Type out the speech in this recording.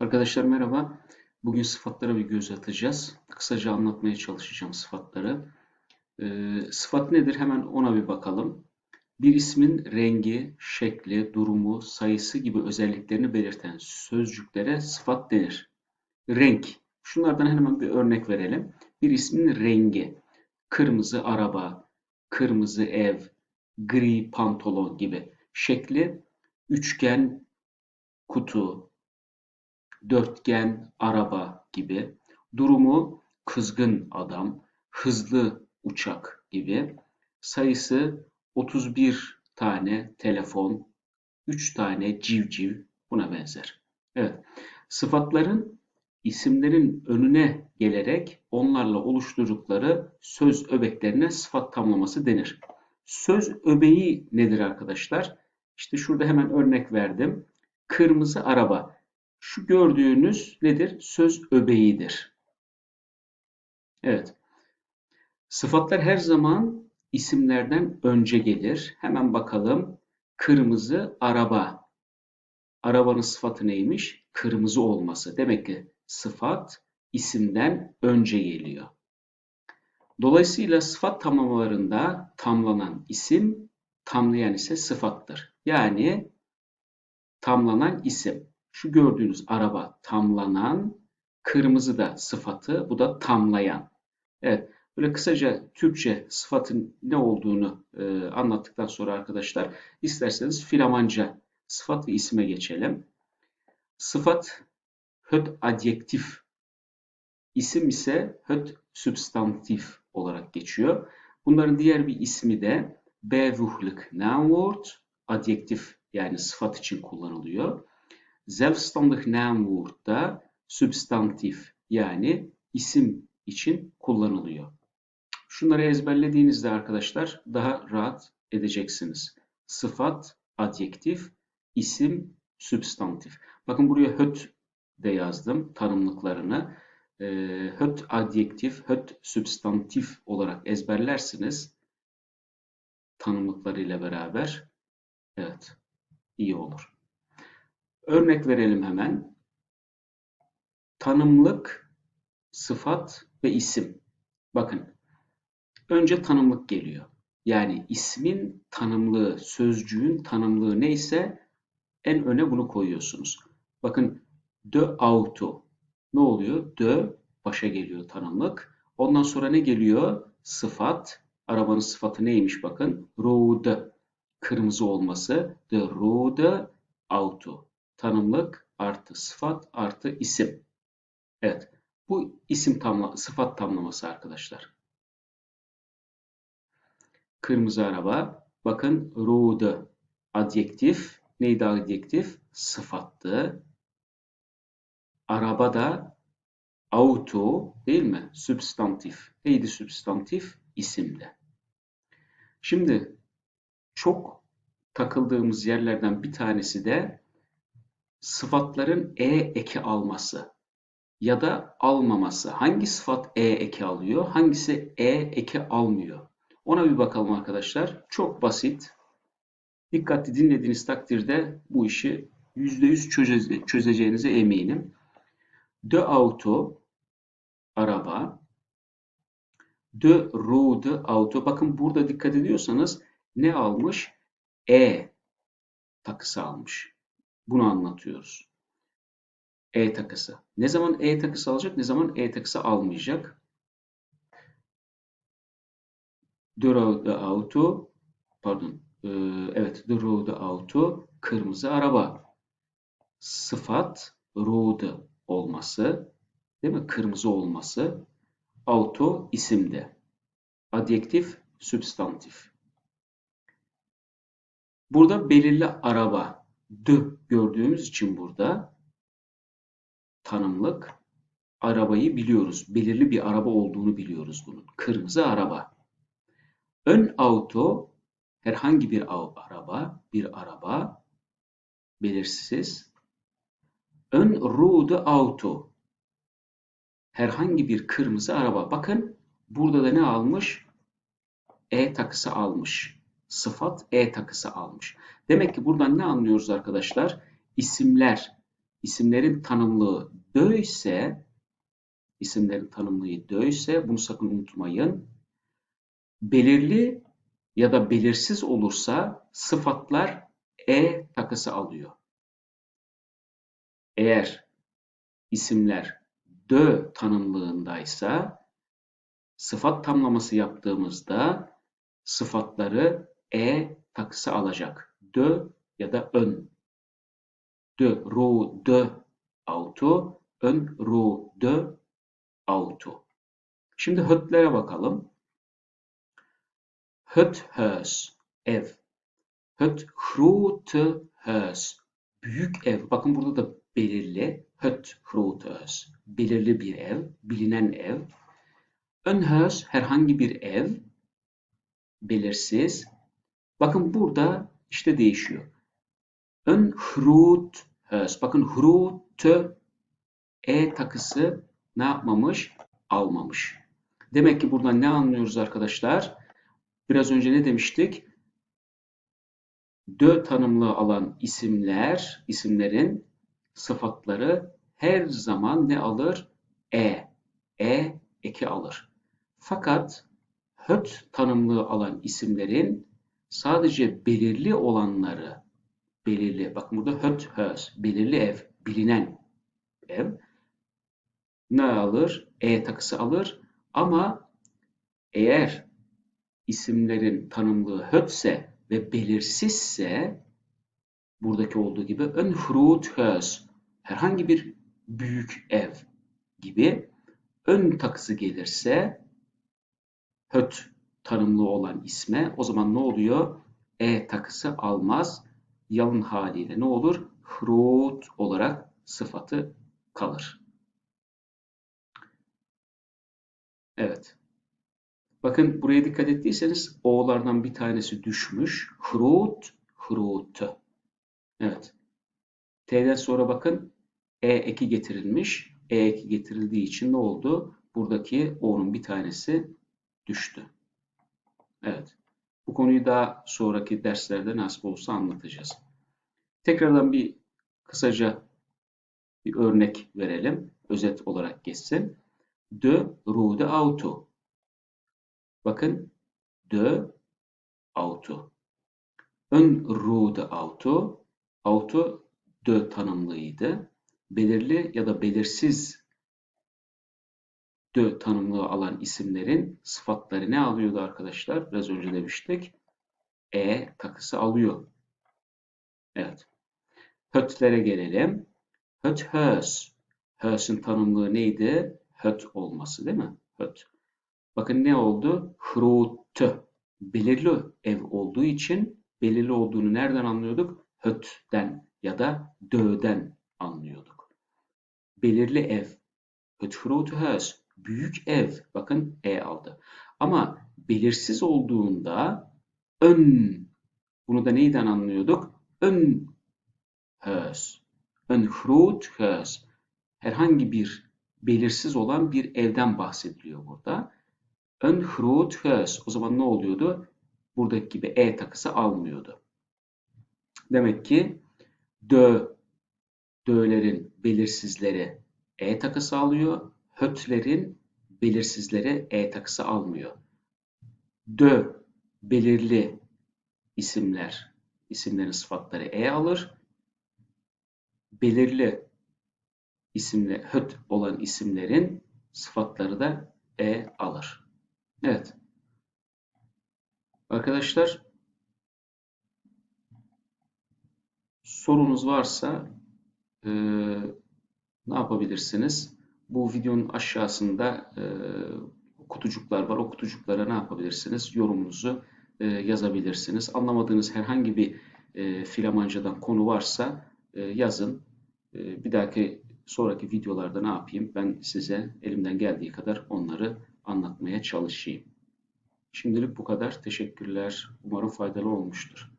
Arkadaşlar merhaba. Bugün sıfatlara bir göz atacağız. Kısaca anlatmaya çalışacağım sıfatları. Ee, sıfat nedir? Hemen ona bir bakalım. Bir ismin rengi, şekli, durumu, sayısı gibi özelliklerini belirten sözcüklere sıfat denir. Renk. Şunlardan hemen bir örnek verelim. Bir ismin rengi. Kırmızı araba, kırmızı ev, gri pantolon gibi. Şekli üçgen kutu, dörtgen araba gibi, durumu kızgın adam, hızlı uçak gibi, sayısı 31 tane telefon, 3 tane civciv buna benzer. Evet, sıfatların isimlerin önüne gelerek onlarla oluşturdukları söz öbeklerine sıfat tamlaması denir. Söz öbeği nedir arkadaşlar? İşte şurada hemen örnek verdim. Kırmızı araba. Şu gördüğünüz nedir? Söz öbeğidir. Evet. Sıfatlar her zaman isimlerden önce gelir. Hemen bakalım. Kırmızı araba. Arabanın sıfatı neymiş? Kırmızı olması. Demek ki sıfat isimden önce geliyor. Dolayısıyla sıfat tamlamalarında tamlanan isim, tamlayan ise sıfattır. Yani tamlanan isim. Şu gördüğünüz araba tamlanan, kırmızı da sıfatı, bu da tamlayan. Evet, böyle kısaca Türkçe sıfatın ne olduğunu e, anlattıktan sonra arkadaşlar, isterseniz Flamanca sıfat ve isime geçelim. Sıfat höt adjektif, isim ise höt substantif olarak geçiyor. Bunların diğer bir ismi de bewuchlik naamwoord, adjektif yani sıfat için kullanılıyor. Zelfstandig naamwoord da substantif yani isim için kullanılıyor. Şunları ezberlediğinizde arkadaşlar daha rahat edeceksiniz. Sıfat, adjektif, isim, substantif. Bakın buraya höt de yazdım tanımlıklarını. E, höt adjektif, höt substantif olarak ezberlersiniz tanımlıklarıyla beraber. Evet, iyi olur. Örnek verelim hemen. Tanımlık, sıfat ve isim. Bakın, önce tanımlık geliyor. Yani ismin tanımlığı, sözcüğün tanımlığı neyse en öne bunu koyuyorsunuz. Bakın, de auto. Ne oluyor? De başa geliyor tanımlık. Ondan sonra ne geliyor? Sıfat. Arabanın sıfatı neymiş bakın? Rode. Kırmızı olması. De rode auto tanımlık artı sıfat artı isim. Evet. Bu isim tamla, sıfat tamlaması arkadaşlar. Kırmızı araba. Bakın rode adjektif. Neydi adjektif? Sıfattı. Araba da auto değil mi? Substantif. Neydi substantif? İsimdi. Şimdi çok takıldığımız yerlerden bir tanesi de sıfatların e eki alması ya da almaması. Hangi sıfat e eki alıyor, hangisi e eki almıyor? Ona bir bakalım arkadaşlar. Çok basit. Dikkatli dinlediğiniz takdirde bu işi %100 çöze çözeceğinize eminim. De auto araba. De route auto. Bakın burada dikkat ediyorsanız ne almış? E takısı almış. Bunu anlatıyoruz. E takısı. Ne zaman E takısı alacak, ne zaman E takısı almayacak? The road auto, pardon, e, evet, the road auto, kırmızı araba. Sıfat, road olması, değil mi? Kırmızı olması. Auto isimde. Adjektif, substantif. Burada belirli araba, d gördüğümüz için burada tanımlık arabayı biliyoruz. Belirli bir araba olduğunu biliyoruz bunun. Kırmızı araba. Ön auto herhangi bir araba, bir araba belirsiz. Ön rode auto herhangi bir kırmızı araba. Bakın burada da ne almış? E takısı almış sıfat e takısı almış. Demek ki buradan ne anlıyoruz arkadaşlar? İsimler, isimlerin tanımlığı dö ise isimlerin tanımlığı dö ise bunu sakın unutmayın. Belirli ya da belirsiz olursa sıfatlar e takısı alıyor. Eğer isimler dö tanımlığındaysa sıfat tamlaması yaptığımızda sıfatları e takısı alacak. Dö ya da ön. Dö, ru, dö, auto, ön, ru, dö, auto. Şimdi hötlere bakalım. Höt, hös, ev. Höt, grote hös, büyük ev. Bakın burada da belirli. Höt, grote hös, belirli bir ev, bilinen ev. Ön hös, herhangi bir ev, belirsiz. Bakın burada işte değişiyor. Ön hrut hös. Bakın hrut e takısı ne yapmamış? Almamış. Demek ki buradan ne anlıyoruz arkadaşlar? Biraz önce ne demiştik? Dö tanımlı alan isimler, isimlerin sıfatları her zaman ne alır? E. E eki alır. Fakat höt tanımlı alan isimlerin sadece belirli olanları, belirli, bakın burada höt, hös, belirli ev, bilinen ev ne alır? E takısı alır. Ama eğer isimlerin tanımlığı hötse ve belirsizse buradaki olduğu gibi ön frut hös herhangi bir büyük ev gibi ön takısı gelirse höt tanımlı olan isme o zaman ne oluyor? E takısı almaz. Yalın haliyle ne olur? Hrut olarak sıfatı kalır. Evet. Bakın buraya dikkat ettiyseniz o'lardan bir tanesi düşmüş. Hrut, hrut. Evet. T'den sonra bakın e eki getirilmiş. E eki getirildiği için ne oldu? Buradaki o'nun bir tanesi düştü. Evet. Bu konuyu daha sonraki derslerde nasip olsa anlatacağız. Tekrardan bir kısaca bir örnek verelim. Özet olarak geçsin. De rode auto. Bakın de auto. Ön rode auto. Auto de tanımlıydı. Belirli ya da belirsiz de tanımlığı alan isimlerin sıfatları ne alıyordu arkadaşlar? Biraz önce demiştik. E takısı alıyor. Evet. Hötlere gelelim. Höt hös. Hös'ün tanımlığı neydi? Höt olması değil mi? Höt. Bakın ne oldu? Hrut. Belirli ev olduğu için belirli olduğunu nereden anlıyorduk? Höt'ten ya da dö'den anlıyorduk. Belirli ev. Höt hrut hös büyük ev. Bakın E aldı. Ama belirsiz olduğunda ön bunu da neyden anlıyorduk? Ön höz. Ön hrut höz. Herhangi bir belirsiz olan bir evden bahsediliyor burada. Ön hrut höz. O zaman ne oluyordu? Buradaki gibi E takısı almıyordu. Demek ki dö, dö'lerin belirsizleri E takısı alıyor hötlerin belirsizleri e takısı almıyor. Dö belirli isimler, isimlerin sıfatları e alır. Belirli isimle höt olan isimlerin sıfatları da e alır. Evet. Arkadaşlar sorunuz varsa e, ne yapabilirsiniz? Bu videonun aşağısında e, kutucuklar var. O kutucuklara ne yapabilirsiniz? Yorumunuzu e, yazabilirsiniz. Anlamadığınız herhangi bir e, filamancadan konu varsa e, yazın. E, bir dahaki sonraki videolarda ne yapayım? Ben size elimden geldiği kadar onları anlatmaya çalışayım. Şimdilik bu kadar. Teşekkürler. Umarım faydalı olmuştur.